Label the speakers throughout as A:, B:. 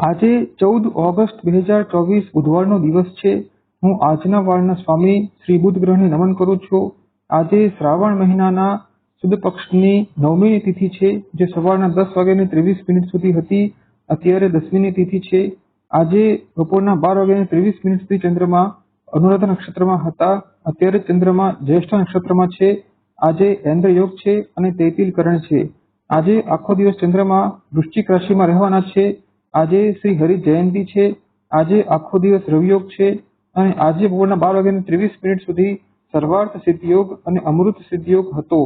A: આજે ચૌદ ઓગસ્ટ બે હજાર ચોવીસ બુધવારનો દિવસ છે. હું આજના વાળના સ્વામી શ્રી બુધ ગ્રહને નમન કરું છું. આજે શ્રાવણ મહિનાના સુદ પક્ષની નવમીની તિથિ છે, જે સવારના દસ વાગ્યાની ત્રેવીસ મિનિટ સુધી હતી. અત્યારે દસમીની તિથિ છે. આજે બપોરના બાર વાગ્યાની ત્રેવીસ મિનિટ સુધી ચંદ્રમા અનુરાધા નક્ષત્રમાં હતા. અત્યારે ચંદ્રમા જ્યેષ્ઠ નક્ષત્રમાં છે. આજે એન્દ્ર યોગ છે અને તૈતિલ કરણ છે. આજે આખો દિવસ ચંદ્રમા વૃશ્ચિક રાશિમાં રહેવાના છે. આજે શ્રી હરિ જયંતિ છે, આજે આખો દિવસ રવિયોગ છે અને આજે બપોરના બાર વાગ્યાની ત્રેવીસ મિનિટ સુધી સર્વાર્થ સિદ્ધયોગ અને અમૃત સિદ્ધયોગ હતો.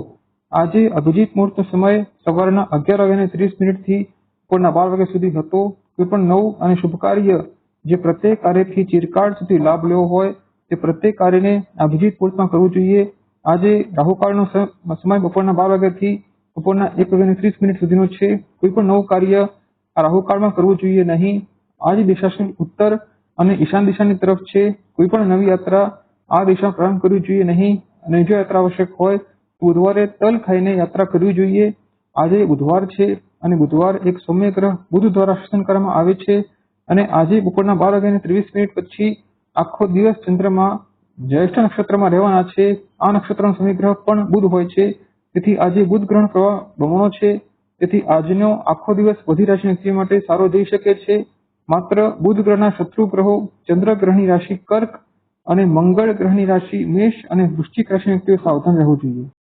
A: આજે અભિજીત મુહૂર્ત સમય સવારના અગિયાર વાગ્યાને ત્રીસ મિનિટથી બપોરના બાર વાગ્યા સુધી હતો. કોઈ પણ નવું અને શુભ કાર્ય જે પ્રત્યેક કાર્યથી ચિરકાળ સુધી લાભ લેવો હોય તે પ્રત્યેક કાર્યને અભિજીત મુહૂર્તમાં કરવું જોઈએ. આજે રાહુકાળનો સમય બપોરના બાર વાગ્યાથી બપોરના એક વાગ્યાને ત્રીસ મિનિટ સુધીનો છે. કોઈ પણ નવું કાર્ય આ રાહુકાળમાં કરવું જોઈએ નહીં. આ જ દિશા ઉત્તર અને ઈશાન દિશાની તરફ છે. કોઈ પણ નવી યાત્રા આ દિશા પ્રારંભ કરવી જોઈએ નહીં. અને જો યાત્રા આવશ્યક હોય, તો બુધવારે તલ ખાઈને યાત્રા કરવી જોઈએ. આજે બુધવાર છે અને બુધવાર એક સૌમ્ય ગ્રહ બુધ દ્વારા શાસન કરવામાં આવે છે. અને આજે બપોરના બાર વાગ્યાને ત્રેવીસ મિનિટ પછી આખો દિવસ ચંદ્રમાં જ્યેષ્ઠ નક્ષત્રમાં રહેવાના છે. આ નક્ષત્રનો સમયગ્રહ પણ બુધ હોય છે. તેથી આજે બુધ ગ્રહણ પ્રવાહ બમણો છે. તેથી આજનો આખો દિવસ બધી રાશિ માટે સારો જઈ શકે છે. માત્ર બુધ ગ્રહના શત્રુ ગ્રહો, ચંદ્ર ગ્રહની રાશિ કર્ક અને મંગળ ગ્રહની રાશિ મેષ અને વૃશ્ચિક રાશિ સાવધાન રહેવું જોઈએ.